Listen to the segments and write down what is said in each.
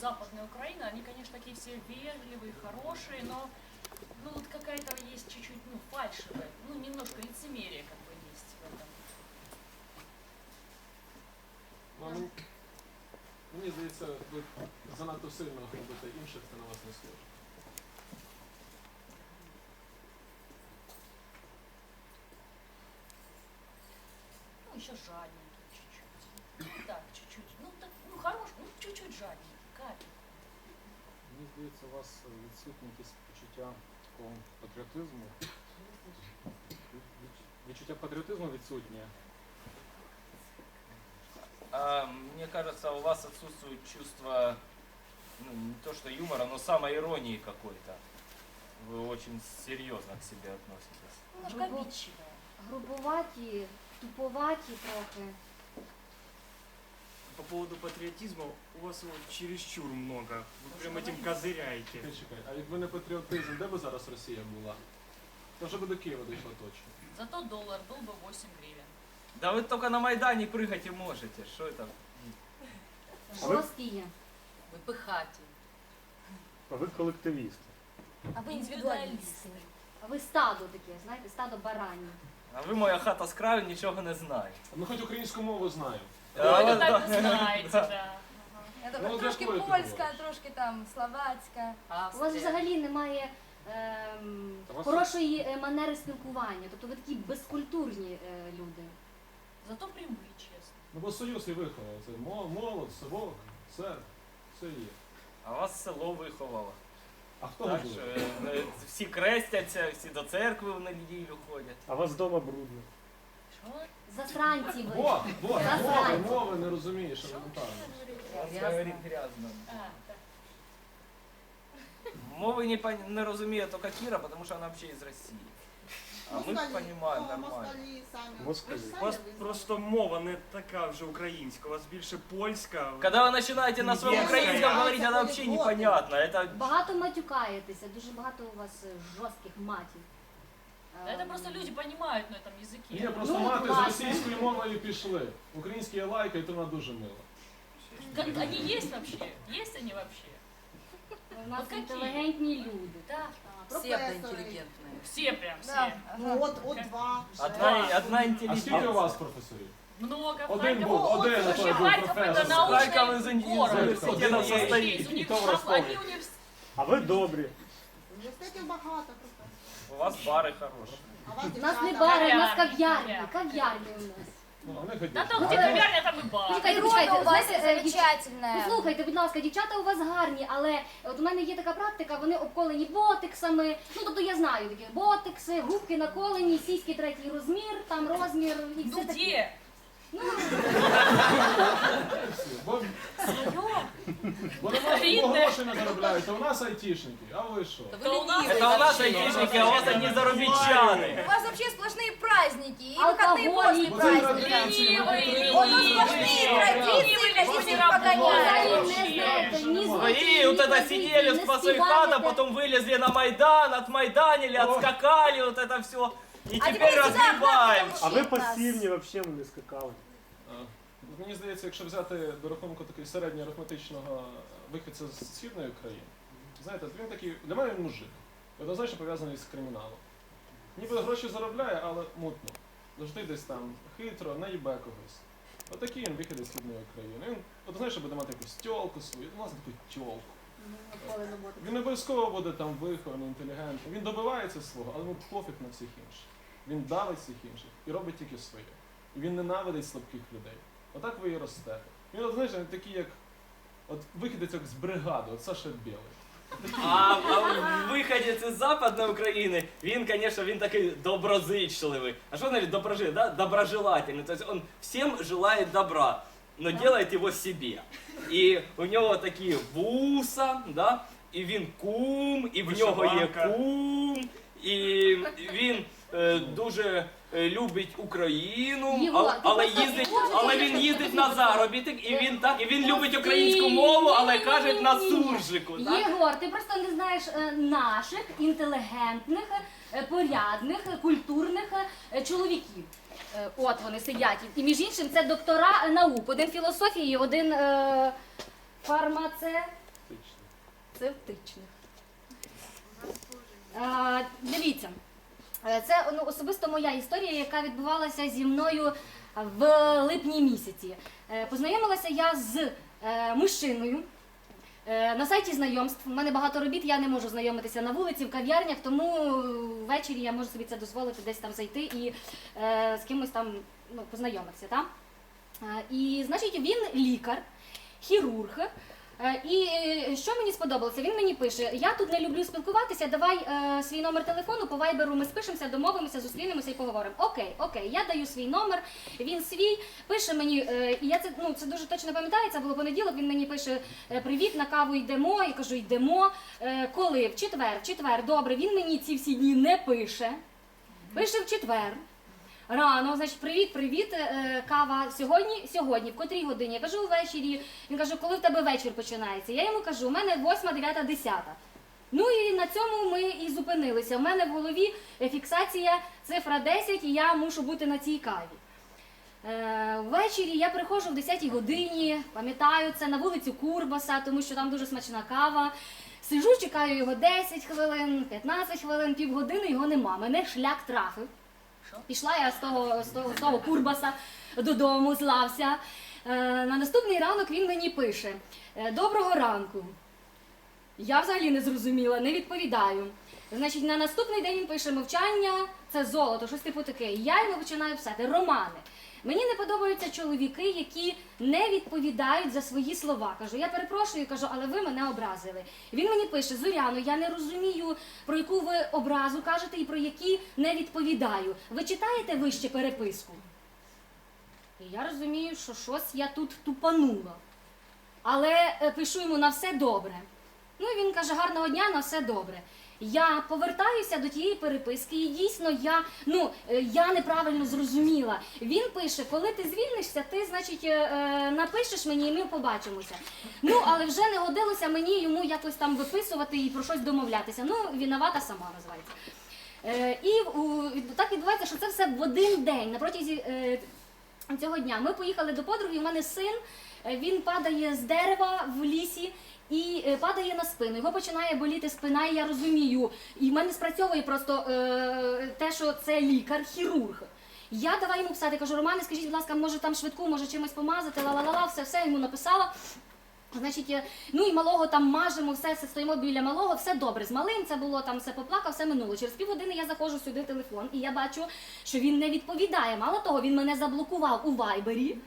Западная Украина, они, конечно, такие все вежливые, хорошие, но ну вот какая-то есть чуть-чуть, ну, фальшивая, ну, немножко лицемерие как бы есть в этом. Ну, а мені, мені здається, ви занадто сильно любите інших, це на вас не схоже. Ну, еще жадненький чуть-чуть. Так, чуть-чуть. Ну, так, ну, хорош, ну, чуть-чуть жадненький, Капель. Мені здається, у вас відсутнє якесь почуття такого патріотизму. Від- Відчуття патріотизму відсутнє. А, мне кажется, у вас отсутствует чувство, ну, не то что юмора, но самоиронии какой-то. Вы очень серьезно к себе относитесь. Немножко Грубо- обидчивая. Грубуваті, туповаті трохи По поводу патриотизма, у вас его чересчур много. Вы прям этим козыряете. Чекай, чекай, а якби не патріотизм, де би зараз Росія була? То вже би до Києва дійшла точно. Зато доллар был бы 8 гривен. Да вы только на Майдане прыгать и можете. Что это? Жорсткі є. Вы пыхатель. А ви колективіст. А ви Індивідуалісти. А ви стадо таке, знаєте, стадо баранів. А ви моя хата з краю нічого не знаєте. Ми хоч українську мову знаємо. Да, Ой, ну так вы знаете, да. Я Ну, думаю, трошки польська, трошки там словацька. У вас взагалі немає ем, хорошої е, манери спілкування. Тобто ви такі безкультурні е, люди. Зато прямые, честно. Ну бо союз і виховав. Це мо- молод, совок, серб, все є. А вас село виховало. А хто Так що були? е, всі крестяться, всі до церкви в неділю ходять. А вас вдома брудно. Что? Засранці ви. Во, во, Я мови, знаю. мови не розумієш елементарно. Вас говорить грязно. А, так. Мови не, пон- не розуміє тільки Кіра, тому що вона взагалі із Росії. А ми Москалі. розуміємо Ну, нормально. Москалі самі. Москалі. Ви ж У самі вас визнали. просто мова не така вже українська, у вас більше польська. Когда вы начинаете на своем Нет, украинском я- говорить, это вообще непонятно. Это Багато матюкаєтеся, дуже багато у вас е, жорстких матів. Да это Ем, просто люди понимают на этом языке. Ні, просто Ну, мати з власне. російською мовою пішли. Українські є лайка, і то вона дуже мила. Как- Они есть вообще? Есть они вообще? У нас От які? інтелігентні люди. Да. Все Все прям, все. Да. Ну, от, от два. одна, одна А скільки у интеллигенция. вас професорів? Много. Один Харьков- був, один Вообще той був Харьков это професор. Харьков из научный уни- город. из университета Вообще состоит. из уни- И то в там Ростове. они универс- А ви добрі. Університетів багато просто. У вас бари хороші. А у вас нас не бари, у нас Кав'ярні, кав'ярні. у нас. Ну, Да годяться. где кавярня, там и бар. Почекайте, Природа у вас знаєте, е, дівчата, замечательная. Послухайте, будь ласка, дівчата у вас гарні, але от у мене є така практика, вони обколені ботиксами. Ну тобто я знаю такі ботикси, губки наколені, сіськи третій розмір, там розмір і все Ну таке. где? Бо, Своё? бо на вас Рідне. бо гроші не заробляють, а у нас айтішники. А ви що? То у нас Это у нас айтишники, а у вас одни зарубичаны. У вас вообще сплошные праздники и Алкоголь, выходные после и Бо це праздника. традиції, вони Ленивий, традиції. У нас сплошные традиции, хотите Люди их Ви погонять. взагалі не знаєте ні звичаїв, И вот ні это традицій, сидели не с своих хата, співаєте. потом вылезли на Майдан, отмайданили, отскакали, вот это все. И А теперь к нам А ви пасивні взагалі не скакали. Мені здається, якщо взяти до рахунку такий середньоарифметичного вихідця з східної України, знаєте, він такий, для мене він мужик, однозначно пов'язаний з криміналом. Ніби гроші заробляє, але мутно. Завжди десь там хитро, наїбе когось. Отакий він вихідець з східної України. Він однозначно буде мати якусь тьолку свою, у нас таку тьолку. Ботексом. Він обов'язково буде там вихований, інтелігентний. Він добивається свого, але йому пофіг на всіх інших. Він давить всіх інших і робить тільки своє. І він ненавидить слабких людей. Отак ви і ростете. Він, от, знаєш, він такий, як от вихідець як з бригади, от Саша Білий. А, а виходець із Западної України, він, конечно, він такий доброзичливий. А що значить доброжи, да? Доброжелательный. То есть он всем желает добра, но делает его себе. І у нього такі вуса, да? і він кум, і в нього є кум, і він е, дуже е, любить Україну, Єгор, але, ти але просто їздить, можеш але він їздить на заробіток, і він так, і він любить українську мову, але каже на суржику. Так? Єгор, ти просто не знаєш е, наших інтелігентних, е, порядних, е, культурних е, чоловіків. Е, От вони сидять. І між іншим це доктора наук. Один філософії, один е, фармаце. фармацевтичних. Е, дивіться, це ну, особисто моя історія, яка відбувалася зі мною в липні місяці. Е, Познайомилася я з е, мужчиною. Е, На сайті знайомств у мене багато робіт, я не можу знайомитися на вулиці, в кав'ярнях, тому ввечері я можу собі це дозволити десь там зайти і е, з кимось там ну, познайомитися. Та? Е, і значить він лікар, хірург. Е, І е, що мені сподобалося? Він мені пише: я тут не люблю спілкуватися. Давай е, свій номер телефону по вайберу. Ми спишемося, домовимося, зустрінемося і поговоримо. Окей, окей, я даю свій номер. Він свій пише мені. е, і я це ну це дуже точно пам'ятаю. Це було понеділок. Він мені пише: е, Привіт, на каву йдемо. Я кажу, йдемо. Е, коли? В четвер, в четвер. Добре. Він мені ці всі дні не пише. Пише в четвер. Рано, значить, привіт, привіт, е, кава сьогодні, сьогодні, в котрій годині? Я кажу ввечері. Він каже, коли в тебе вечір починається? Я йому кажу, у мене 8, 9, 10. Ну і на цьому ми і зупинилися. У мене в голові фіксація цифра 10, і я мушу бути на цій каві. Е, ввечері я приходжу в 10 годині, пам'ятаю це на вулицю Курбаса, тому що там дуже смачна кава. Сижу, чекаю його 10 хвилин, 15 хвилин, півгодини, його нема. Мене шлях трафив. Пішла я з того, з того, з того курбаса додому, злався. Е, на наступний ранок він мені пише: «Е, Доброго ранку. Я взагалі не зрозуміла, не відповідаю. Значить, на наступний день він пише мовчання, це золото, щось типу таке. Я йому починаю писати Романе. Мені не подобаються чоловіки, які не відповідають за свої слова. Кажу, я перепрошую, кажу, але ви мене образили. Він мені пише: Зоряно, я не розумію, про яку ви образу кажете і про які не відповідаю. Ви читаєте вище переписку? І я розумію, що щось я тут тупанула. Але е, пишу йому на все добре. Ну і він каже, гарного дня, на все добре. Я повертаюся до тієї переписки, і дійсно я, ну, е, я неправильно зрозуміла. Він пише, коли ти звільнишся, ти, значить, е, е, напишеш мені, і ми побачимося. Ну, але вже не годилося мені йому якось там виписувати і про щось домовлятися. Ну, виновата сама називається. І так відбувається, що це все в один день на протязі цього дня. Ми поїхали до подруги, у мене син, він падає з дерева в лісі. І е, падає на спину, його починає боліти спина, і я розумію. І в мене спрацьовує просто е, те, що це лікар, хірург. Я давай йому писати, кажу, Романе, скажіть, будь ласка, може там швидку, може чимось помазати, ла-ла-ла, все, все йому написала. Значить, е, ну і малого там мажемо, все стоїмо біля малого, все добре. З малим це було там, все поплакав, все минуло. Через півгодини я заходжу сюди телефон, і я бачу, що він не відповідає. Мало того, він мене заблокував у вайбері.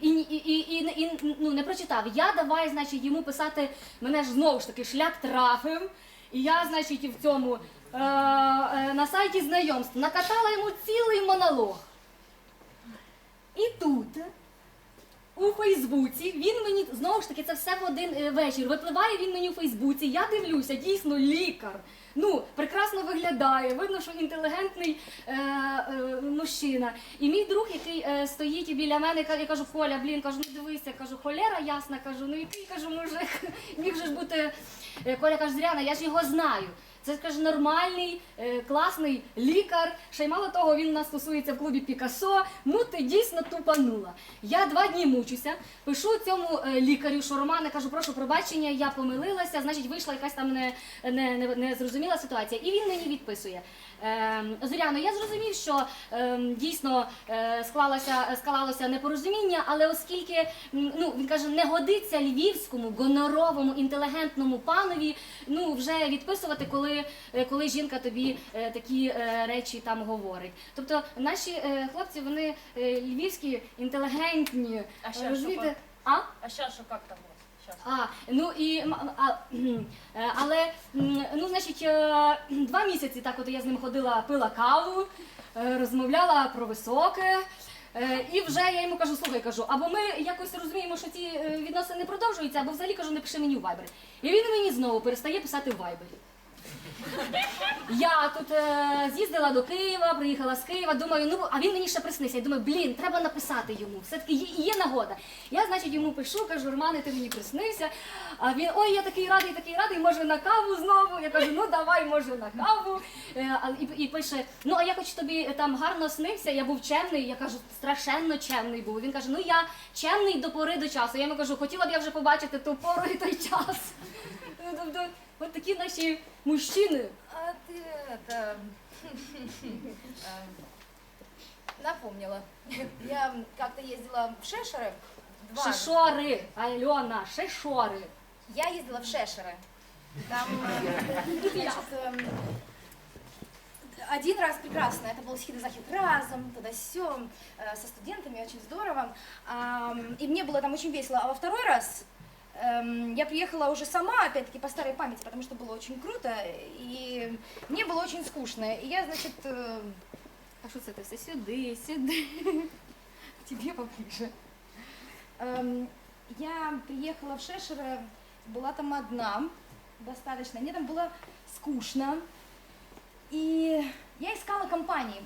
І, і, і, і, і ну, не прочитав. Я давай, значить, йому писати, мене ж знову ж таки шлях трафив. І я, значить, в цьому е, е, на сайті знайомств накатала йому цілий монолог. І тут, у Фейсбуці, він мені знову ж таки це все в один е, вечір. Випливає він мені у Фейсбуці. Я дивлюся, дійсно лікар. Ну, прекрасно виглядає, видно, що інтелігентний е, е, мужчина. І мій друг, який е, стоїть біля мене, я кажу, Коля, блін, кажу, ну дивися, кажу, холера ясна, кажу, ну який кажу, мужик, міг же ж бути. Е, Коля каже, Зряна, я ж його знаю. Це каже нормальний, е, класний лікар. Ще й мало того, він у нас стосується в клубі Пікасо. Ну ти дійсно тупанула. Я два дні мучуся, пишу цьому е, лікарю, що Романа кажу, прошу пробачення, я помилилася, значить вийшла якась там не, не, не, не ситуація. І він мені відписує. Е, Зоряно, я зрозумів, що е, дійсно е, склалося, склалося непорозуміння, але оскільки ну, він каже, не годиться львівському, гоноровому, інтелігентному панові ну, вже відписувати, коли, е, коли жінка тобі е, такі речі там говорить. Тобто наші хлопці, вони львівські, інтелігентні, А щас розумієте? що А? А сейчас что как там. А, ну і м- а, е, але ну, значить, е, два місяці так от я з ним ходила, пила каву, е, розмовляла про високе. І вже я йому кажу, слухай, кажу, або ми якось розуміємо, що ці е, відносини продовжуються, або взагалі кажу, не пиши мені у вайбері. І він мені знову перестає писати в вайбері. Я тут е, з'їздила до Києва, приїхала з Києва, думаю, ну а він мені ще приснився. Я думаю, блін, треба написати йому. Все-таки є, є нагода. Я, значить, йому пишу, кажу, Романе, ти мені приснився. А він, ой, я такий радий, такий радий, може на каву знову. Я кажу, ну давай, може, на каву. Е, і, і пише: Ну, а я хоч тобі там гарно снився, я був чемний. Я кажу, страшенно чемний був. Він каже, ну я чемний до пори до часу. Я йому кажу, хотіла б я вже побачити ту пору і той час. Ну, Тобто, от такі наші мужчини. А ты это... э, Напомнила. Я как-то ездила в Шешеры. дважды. Шишори, Альона, шишори. Я ездила в Шешеры. Там, э, значит, эм, один раз прекрасно, это был схид и захид разом, туда все со студентами, очень здорово. Ам, И мне было там очень весело. А во второй раз эм, я приехала уже сама, опять-таки по старой памяти, потому что было очень круто, и мне было очень скучно. И я, значит, э, А це ти все сюди, сюди? к тебе поближе. Эм, Я приехала в Шешеро, была там одна, достаточно. Мне там было скучно. И я искала компании,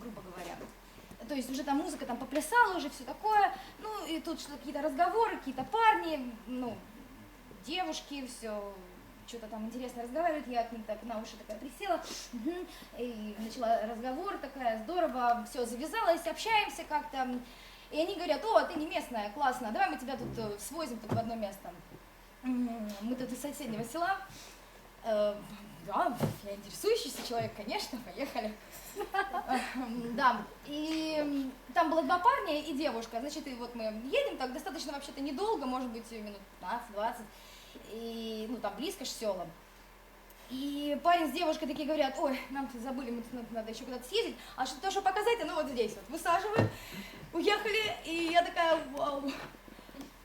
грубо говоря. То есть уже там музыка там поплясала, уже все такое. Ну и тут что-то какие-то разговоры, какие-то парни, ну, девушки, все что-то там интересно разговаривают, я к ним так на уши такая присела, и начала разговор такая, здорово, все, завязалось, общаемся как-то, и они говорят, о, ты не местная, классно, давай мы тебя тут э, свозим тут в одно место. Мы тут из соседнего села, да, я интересующийся человек, конечно, поехали. Эм, Да, и там было два парня и девушка, значит, и вот мы едем так достаточно вообще-то недолго, может быть, минут 15-20, и, ну, там близко ж села. И парень с девушкой такие говорят, ой, нам тут забыли, мы тут надо, еще куда-то съездить, а что то, что показать, ну вот здесь вот, высаживают, уехали, и я такая, вау,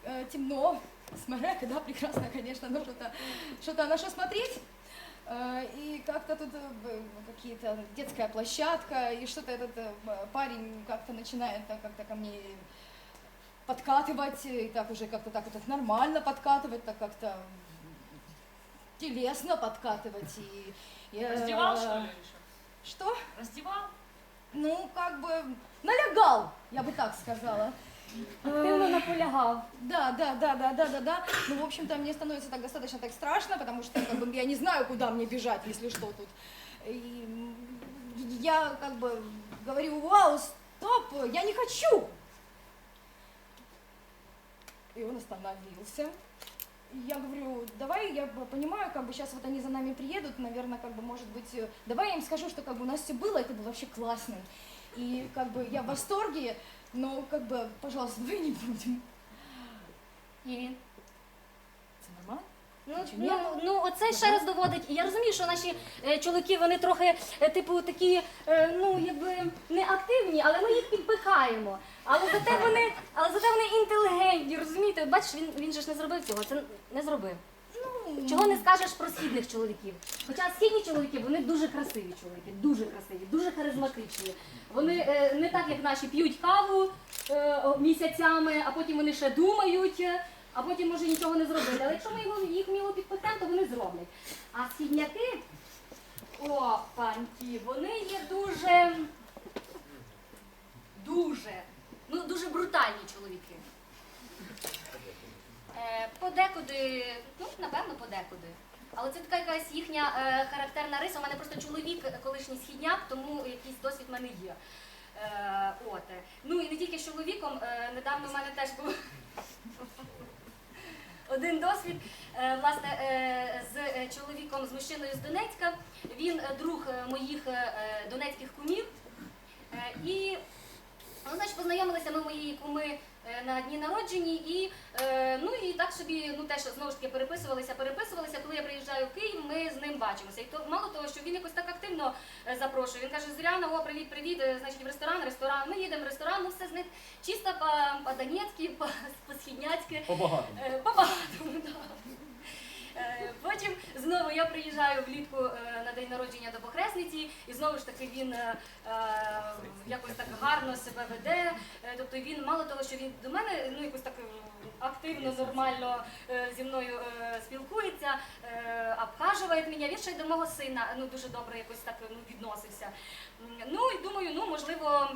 э, темно, смарека, да, прекрасно, конечно, но что-то, что-то на что смотреть, Э, и как-то тут э, какие-то детская площадка, и что-то этот э, парень как-то начинает так как-то ко мне подкатывать, и так уже как-то так вот нормально подкатывать, так как-то телесно подкатывать. И, я- Раздевал, что ли, еще? Что? Раздевал? Ну, как бы налягал, я бы так сказала. Активно наполягав. Да, да, да, да, да, да, да. Ну, в общем-то, мне становится так достаточно так страшно, потому что как бы, я не знаю, куда мне бежать, если что тут. И я как бы говорю, вау, стоп, я не хочу. И он остановился. Я говорю, давай, я понимаю, как бы сейчас вот они за нами приедут, наверное, как бы, может быть, э, давай я им скажу, что как бы у нас все было, это было вообще классно. И как бы я в восторге, но как бы, пожалуйста, давай не будем. І він. Це нормально? Ну, ну, ну оце ще раз доводить. І я розумію, що наші е, чоловіки вони трохи, е, типу, такі, е, ну якби не активні, але ми їх підпихаємо. Але зате вони, але зате вони інтелігентні, розумієте? Бачиш, він, він же ж не зробив цього. Це не зробив. Чого не скажеш про східних чоловіків? Хоча східні чоловіки, вони дуже красиві чоловіки, дуже красиві, дуже харизматичні. Вони е, не так, як наші, п'ють каву е, місяцями, а потім вони ще думають, а потім може нічого не зробити. Але якщо ми їх вміло підпитаємо, то вони зроблять. А східняки, о, паньки, вони є дуже, дуже, ну дуже брутальні чоловіки. Подекуди, ну напевно, подекуди. Але це така якась їхня е, характерна риса. У мене просто чоловік е, колишній східняк, тому якийсь досвід в мене є. Е, от. Ну і не тільки з чоловіком, е, недавно в мене теж був один досвід. Е, власне, е, з е, чоловіком, з мужчиною з Донецька. Він е, друг моїх е, донецьких кумів. Е, і Ну, значить, познайомилися ми моєї куми на дні народжені, і е, ну і так собі ну теж знову ж таки переписувалися, переписувалися. Коли я приїжджаю в Київ, ми з ним бачимося. І то мало того, що він якось так активно е, запрошує. Він каже: Зоряна, о, привіт, привіт. е, Значить, в ресторан, ресторан. Ми їдемо в ресторан, ну все з них чисто по- по-донецьки, по- по-східняцьки. По-багатому. Е, По-багатому, да. Е, Потім знову я приїжджаю влітку е, на день народження до похресниці, і знову ж таки він е, якось так гарно себе веде. Тобто він мало того, що він до мене ну якось так активно, нормально зі мною спілкується, обхажує мене. Він ще й до мого сина ну дуже добре якось так ну, відносився. Ну і думаю, ну можливо.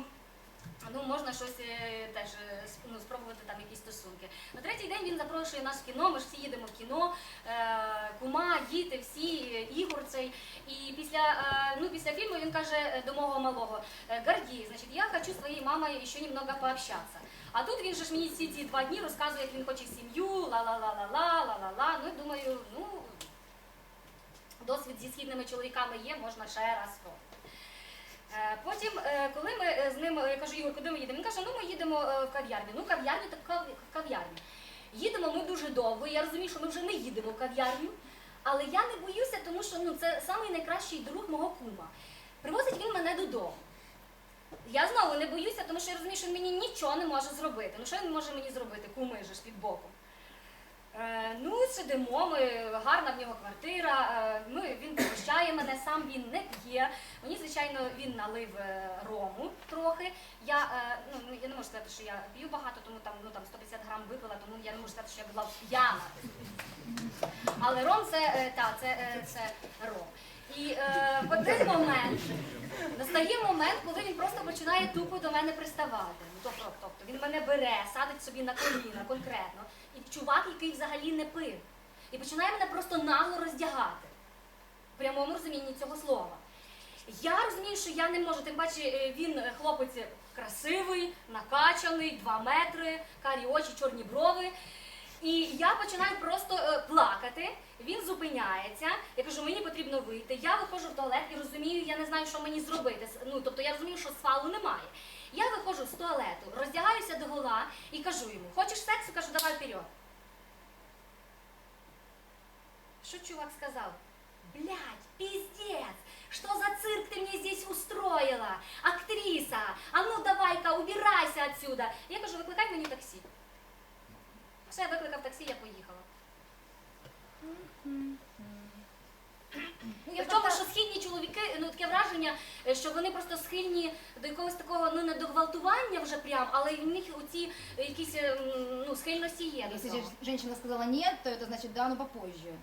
Ну, можна щось е, теж е, ну, спробувати там якісь стосунки. На третій день він запрошує нас в кіно. Ми ж всі їдемо в кіно. Е, кума, діти, всі, Ігор цей. І після, ну, після фільму він каже до мого малого Гордій, значить, я хочу з твоєю мамою ще немного пообщатися. А тут він же ж мені всі ці два дні розказує, як він хоче сім'ю, ла-ла-ла-ла-ла, ла-ла-ла. Ну, думаю, ну, досвід зі східними чоловіками є, можна ще раз спробувати. Е, Потім, е, коли ми е, з ним, я кажу, Ігор, куди ми їдемо? Він каже, ну ми їдемо в кав'ярню. Ну, кав'ярню, так кав'ярню. Їдемо ми дуже довго, я розумію, що ми вже не їдемо в кав'ярню. Але я не боюся, тому що ну, це самий найкращий друг мого кума. Привозить він мене додому. Я знову не боюся, тому що я розумію, що він мені нічого не може зробити. Ну що він може мені зробити? Куми же ж під боком. Е, ну, сидимо, ми, гарна в нього квартира, е, ми, він пригощає мене, сам він не п'є. Мені, звичайно, він налив е, рому трохи. Я, ну, ну, я не можу сказати, що я п'ю багато, тому там, ну, там 150 грам випила, тому я не можу сказати, що я була п'яна. Але ром це, та, це, це ром. І е, в один момент настає момент, коли він просто починає тупо до мене приставати. Ну, тобто, тобто він мене бере, садить собі на коліна конкретно. І чувак, який взагалі не пив. І починає мене просто нагло роздягати. В прямому розумінні цього слова. Я розумію, що я не можу, тим паче е, він е, хлопець красивий, накачаний, два метри, карі очі, чорні брови. І я починаю просто е, плакати. Він зупиняється. Я кажу, мені потрібно вийти. Я виходжу в туалет і розумію, я не знаю, що мені зробити. Ну, тобто я розумію, що свалу немає. Я виходжу з туалету, роздягаюся до гола і кажу йому: хочеш сексу? Кажу, давай вперед. Що чувак сказав? Блядь, пиздец! Что за цирк ты мне здесь устроила? Актриса! А ну давай-ка, убирайся отсюда! Я кажу, викликай мені таксі. Все, викликав таксі, я поїхала. Ну, я В тому, просто- що східні чоловіки, ну таке враження, е, що вони просто схильні до якогось такого, ну не до гвалтування вже прям, але в них оці е, якісь е, м, ну, схильності є до Если цього. же женщина сказала нет, то это значит да, но попозже.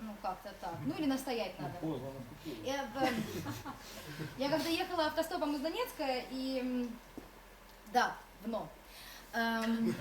Ну как-то так. Ну или настоять надо. Поздно наступили. Я, э, я когда ехала автостопом из Донецка и м, да, в но. Эм,